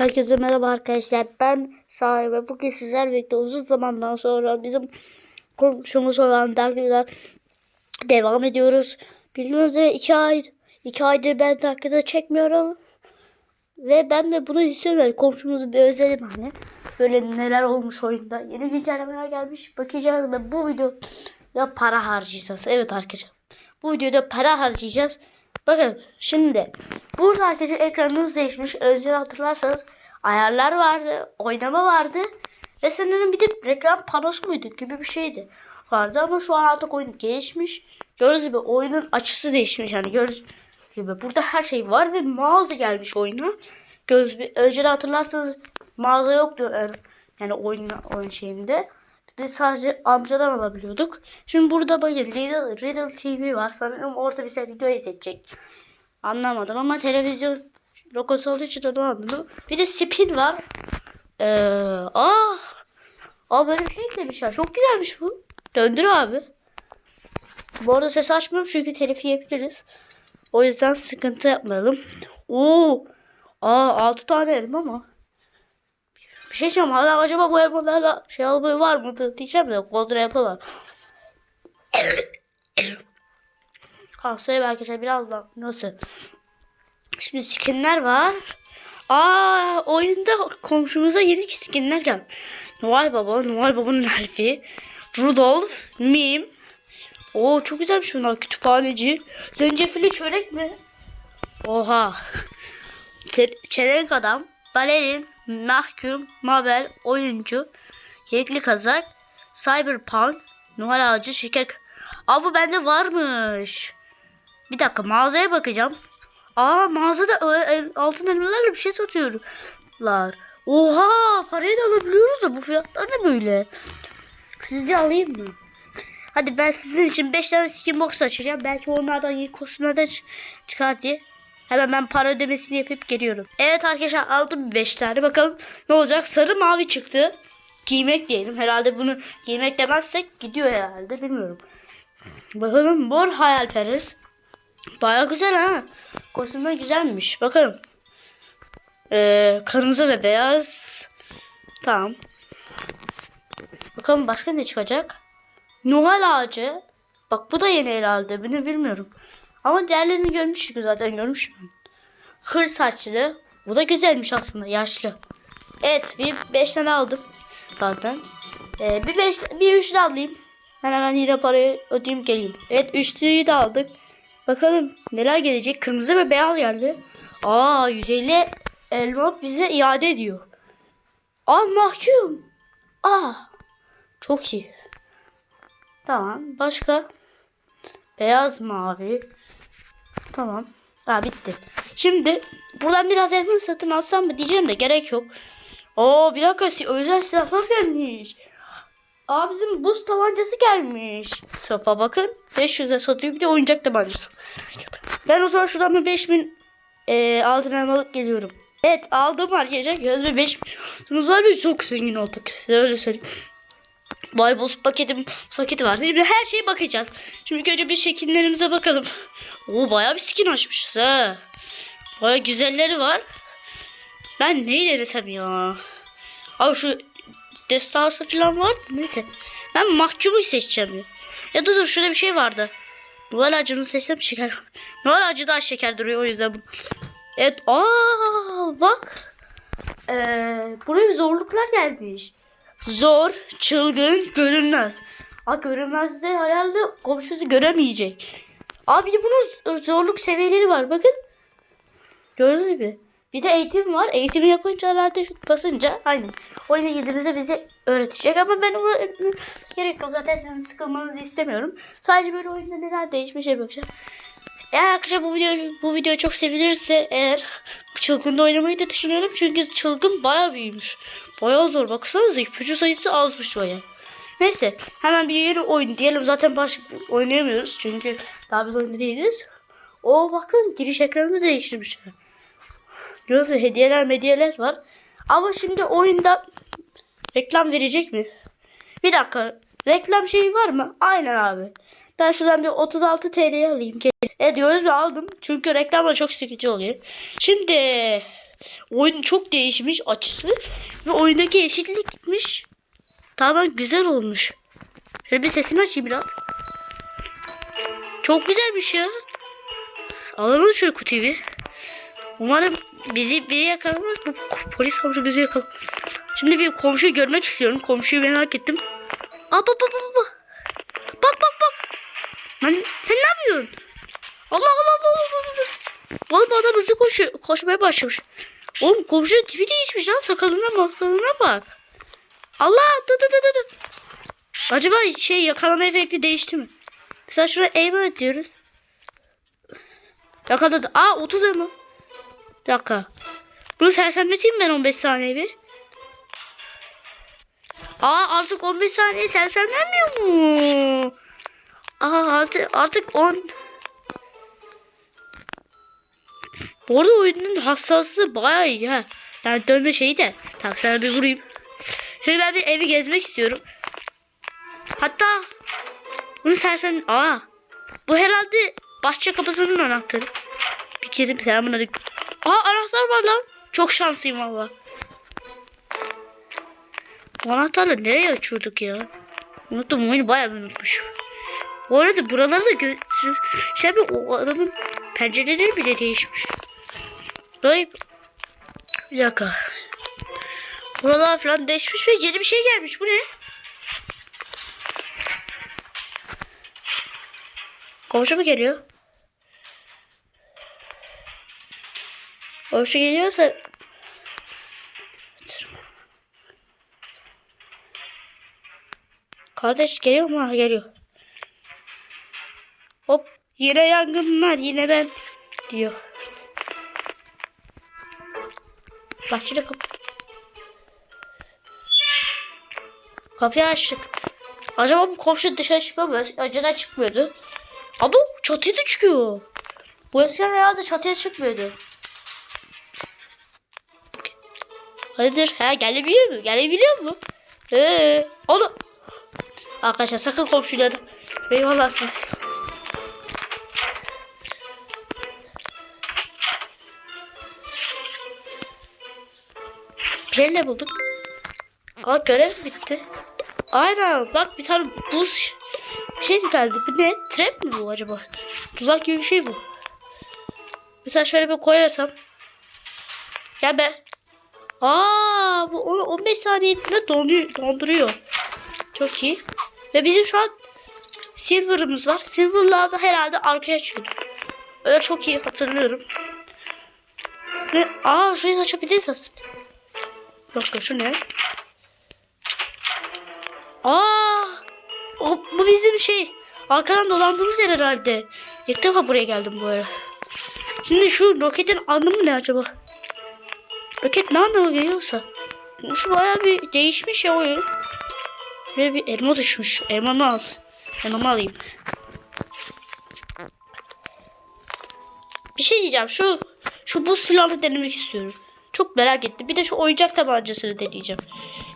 Herkese merhaba arkadaşlar. Ben sahibi. Bugün sizler birlikte uzun zamandan sonra bizim komşumuz olan dergiler devam ediyoruz. Bildiğiniz üzere iki ay, iki aydır ben dakikada çekmiyorum. Ve ben de bunu istiyorum. Komşumuzu bir özledim hani. Böyle neler olmuş oyunda. Yeni güncellemeler gelmiş. Bakacağız ve bu videoda para harcayacağız. Evet arkadaşlar. Bu videoda para harcayacağız. Bakın şimdi burada arkadaşlar ekranımız değişmiş. Önceden hatırlarsanız ayarlar vardı, oynama vardı ve sanırım bir de reklam panosu muydu gibi bir şeydi vardı ama şu an artık oyun gelişmiş. Gördüğünüz gibi oyunun açısı değişmiş yani gördüğünüz gibi burada her şey var ve mağaza gelmiş oyuna. Gördüğünüz gibi önceden hatırlarsanız mağaza yoktu yani oyun, oyun şeyinde. Biz sadece amcadan alabiliyorduk. Şimdi burada bakın Riddle, Riddle TV var. Sanırım orada bize video izletecek. Anlamadım ama televizyon logosu olduğu için onu anladım. Bir de spin var. Ee, aa, aa böyle bir şey eklemişler. Çok güzelmiş bu. Döndür abi. Bu arada ses açmıyorum çünkü telif yiyebiliriz. O yüzden sıkıntı yapmayalım. Oo, aa 6 tane elma mı? Bir şey diyeceğim. Hala acaba bu elmalarla şey almayı var mı diyeceğim de kontrol yapamam. Hastaya arkadaşlar birazdan. Nasıl? Şimdi skinler var. Aa oyunda komşumuza yeni skinler geldi. Noel Baba, Noel Baba'nın elfi. Rudolf, Mim. Oo çok güzelmiş bunlar. Kütüphaneci. Zencefilli çörek mi? Oha. Çe- çelenk adam, balerin, mahkum, mabel, oyuncu, yekli kazak, cyberpunk, Noel ağacı, şeker... Aa bu bende varmış. Bir dakika mağazaya bakacağım. Aa mağazada el- altın elmalarla bir şey satıyorlar. Oha parayı da alabiliyoruz da bu fiyatlar ne böyle? Sizce alayım mı? Hadi ben sizin için 5 tane skin box açacağım. Belki onlardan yeni kostümlerden çıkar diye. Hemen ben para ödemesini yapıp geliyorum. Evet arkadaşlar aldım 5 tane. Bakalım ne olacak. Sarı mavi çıktı. Giymek diyelim. Herhalde bunu giymek demezsek gidiyor herhalde. Bilmiyorum. Bakalım mor hayalperest. Baya güzel ha. Kostümler güzelmiş. Bakalım. Ee, kırmızı ve beyaz. Tamam. Bakalım başka ne çıkacak? Noel ağacı. Bak bu da yeni herhalde. Bunu bilmiyorum. Ama diğerlerini görmüştük zaten görmüşüm. ben. Hır saçlı. Bu da güzelmiş aslında. Yaşlı. Evet bir 5 tane aldım. Zaten. Ee, bir 5 bir 3 de alayım. Ben hemen yine parayı ödeyeyim geleyim. Evet üçlüyü de aldık. Bakalım neler gelecek. Kırmızı ve beyaz geldi. Aa 150 elma bize iade ediyor. Aa mahkum. Aa çok iyi. Tamam. Başka? Beyaz mavi. Tamam. Ha bitti. Şimdi buradan biraz elma satın alsam mı diyeceğim de gerek yok. Oo bir dakika özel silahlar gelmiş. Aa bizim buz tabancası gelmiş. Sopa bakın. 500'e satıyor bir de oyuncak tabancası. Ben o zaman şuradan bir 5000 e, altın elmalık geliyorum. Evet aldım arkadaşlar. Gözüme 5000 var bir çok zengin olduk. Size öyle söyleyeyim. Baybos paketim paketi var. Şimdi her şeye bakacağız. Şimdi önce bir şekillerimize bakalım. Oo bayağı bir skin açmışız ha. Bayağı güzelleri var. Ben neyi denesem ya? Abi şu destansı falan var. Neyse. Ben mahkumu seçeceğim ya. Ya dur dur şurada bir şey vardı. Noel ağacını seçsem şeker. Noel ağacı daha şeker duruyor o yüzden. Evet. Aa bak. Ee, buraya zorluklar gelmiş. Zor, çılgın, görünmez. Aa görünmezse herhalde komşusu göremeyecek. Abi de bunun zorluk seviyeleri var bakın. Gördünüz mü? Bir de eğitim var. Eğitimi yapınca herhalde basınca aynen. Oyuna girdiğinizde bize öğretecek ama ben ona gerek yok. Zaten sizin sıkılmanızı istemiyorum. Sadece böyle oyunda neler değişmiş şey bakacağım. Eğer arkadaşlar bu video bu video çok sevilirse eğer çılgında oynamayı da düşünüyorum. Çünkü çılgın baya büyümüş. Baya zor. Baksanıza ipucu sayısı azmış baya. Neyse hemen bir yeni oyun diyelim. Zaten baş oynayamıyoruz. Çünkü daha bir oyunda değiliz. O bakın giriş ekranını değiştirmişler. Gördünüz mü? Hediyeler medyeler var. Ama şimdi oyunda reklam verecek mi? Bir dakika. Reklam şeyi var mı? Aynen abi. Ben şuradan bir 36 TL'ye alayım. Evet diyoruz ve aldım. Çünkü reklamlar çok sıkıcı oluyor. Şimdi Oyun çok değişmiş açısı. Ve oyundaki eşitlik gitmiş. Tamamen güzel olmuş. Şöyle bir sesini açayım biraz. Çok güzelmiş ya. Alalım şöyle kutuyu bir. Umarım bizi biri yakalamaz. Bu polis komşu bizi yakalamaz. Şimdi bir komşuyu görmek istiyorum. Komşuyu merak ettim. Aa bak bak bak bak. Bak bak bak. Lan sen ne yapıyorsun? Allah Allah Allah Allah. Allah. Oğlum adam hızlı koşuyor. Koşmaya başlamış. Oğlum komşunun tipi değişmiş lan. Sakalına bak. Sakalına bak. Allah dı dı dı dı. Acaba şey yakalama efekti değişti mi? Mesela şuna aim ediyoruz. Yakaladı. Aa 30 ama. Bir dakika. Bunu sersemleteyim ben 15 saniye bir. Aa artık 15 saniye sersemlenmiyor mu? Aa artık, artık 10. Bu arada oyunun hassaslığı bayağı iyi ha. Yani dönme şeyi de. Tamam sana bir vurayım. Şimdi ben bir evi gezmek istiyorum. Hatta bunu sersem... Aa bu herhalde bahçe kapısının anahtarı. Bir kere selamun aleyküm. Aa anahtar var lan. Çok şanslıyım valla. Bu anahtarla nereye açıyorduk ya? Unuttum oyunu bayağı bir unutmuşum. Bu arada buraları da gö şey bir o adamın pencereleri bile değişmiş. Böyle bir dakika. Buralar falan değişmiş ve yeni bir şey gelmiş. Bu ne? Komşu mu geliyor? Komşu geliyorsa Kardeş geliyor mu? Geliyor. Hop yine yangınlar yine ben diyor. Bahçede kapı. Kapıyı açtık. Acaba bu komşu dışarı çıkıyor mu? Önceden çıkmıyordu. Ama çatıya da çıkıyor. Bu eskiden herhalde çatıya çıkmıyordu. Hayırdır? Ha gelebiliyor mu? Gelebiliyor mu? Ee, onu. Arkadaşlar sakın komşuları. Eyvallah Bir ne bulduk? Aa görev bitti. Aynen bak bir tane buz şey geldi. Bu ne? Trap mi bu acaba? Tuzak gibi bir şey bu. Mesela şöyle bir koyarsam. Gel be. Aa bu onu 15 saniyede donuyor, donduruyor. Çok iyi. Ve bizim şu an Silver'ımız var. Silver'la da herhalde arkaya çıkıyordu. Öyle çok iyi hatırlıyorum. Ve aa şurayı açabiliriz aslında. Ya şu ne? Aa! O, bu bizim şey. Arkadan dolandığımız yer herhalde. İlk defa buraya geldim bu ara. Şimdi şu roketin anlamı ne acaba? Roket ne anlama geliyorsa. Şu bayağı bir değişmiş ya oyun. Şöyle bir elma düşmüş. Elmamı al. Elmamı alayım. Bir şey diyeceğim. Şu şu buz silahını denemek istiyorum. Çok merak ettim. Bir de şu oyuncak tabancasını deneyeceğim.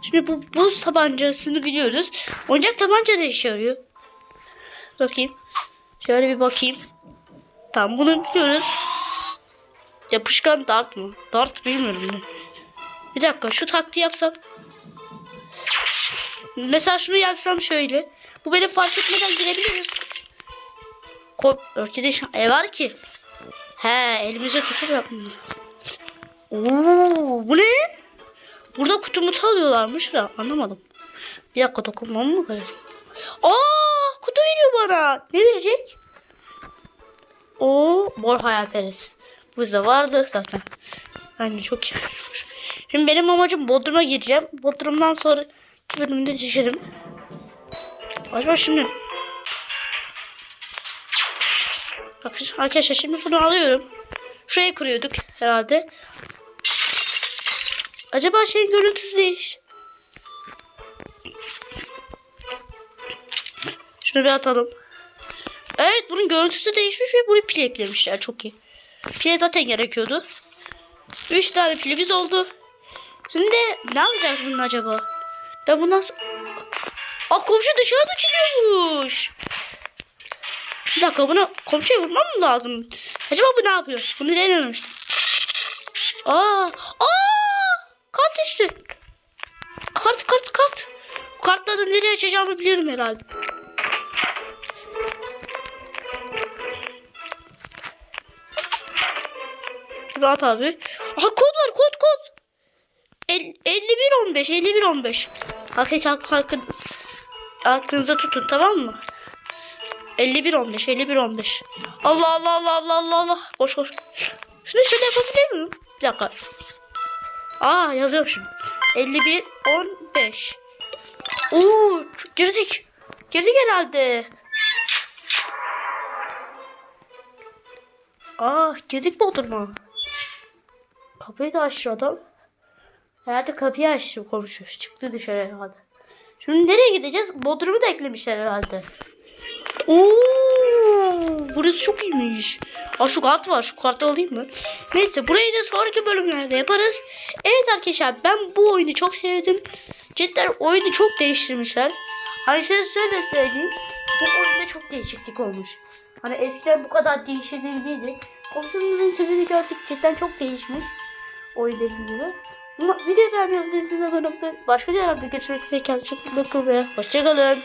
Şimdi bu buz tabancasını biliyoruz. Oyuncak tabanca ne işe yarıyor? Bakayım. Şöyle bir bakayım. Tamam bunu biliyoruz. Yapışkan dart mı? Dart bilmiyorum ne. Bir dakika şu taktiği yapsam. Mesela şunu yapsam şöyle. Bu beni fark etmeden girebilir Ko Örtüde şu e var ki. He elimize tutup yapmamız. Oo bu ne? Burada kutu mutu alıyorlarmış da anlamadım. Bir dakika dokunmam mı gerekiyor? Aa kutu veriyor bana. Ne verecek? O mor hayalperest. Bizde vardı zaten. Yani çok iyi. Şimdi benim amacım Bodrum'a gireceğim. Bodrum'dan sonra bölümünde düşerim. Acaba şimdi Bakın arkadaşlar şimdi bunu alıyorum. Şuraya kuruyorduk herhalde. Acaba şeyin görüntüsü değiş. Şunu bir atalım. Evet bunun görüntüsü değişmiş ve bunu pil eklemişler. Çok iyi. Pil zaten gerekiyordu. 3 tane pilimiz oldu. Şimdi ne yapacağız bunun acaba? Ben bundan sonra... Aa komşu dışarıda çıkıyormuş. Bir dakika buna komşuya vurmam mı lazım? Acaba bu ne yapıyor? Bunu denememiştim. Aa, aa, kart düştü. Kart, kart, kart. Bu kartları nereye açacağımı biliyorum herhalde. Rahat abi. Aha kod var kod kod. El, 51 15 51 15. Arkadaşlar aklınıza tutun tamam mı? 51 15 51 15. Allah Allah Allah Allah Allah Allah. Koş koş. Şunu şöyle yapabilir miyim? Bir dakika. Aa yazıyorum şimdi. 51 15. Oo girdik. Girdik herhalde. Aa girdik Bodrum'a. Kapıyı da açtı adam. Herhalde kapıyı açtı komşu. Çıktı dışarı herhalde. Şimdi nereye gideceğiz? Bodrum'u da eklemişler herhalde. Oo, burası çok iyiymiş. Aa şu kart var. Şu kartı alayım mı? Neyse burayı da sonraki bölümlerde yaparız. Evet arkadaşlar ben bu oyunu çok sevdim. Cidden oyunu çok değiştirmişler. Hani size şöyle söyleyeyim. Bu oyunda çok değişiklik olmuş. Hani eskiden bu kadar değişiklik değildi. Komşumuzun tipini gördük. Cidden çok değişmiş. Oyun gibi. Ama videoyu beğenmeyi unutmayın. Başka bir yerde görüşmek üzere. Kendinize çok bakın ve hoşçakalın.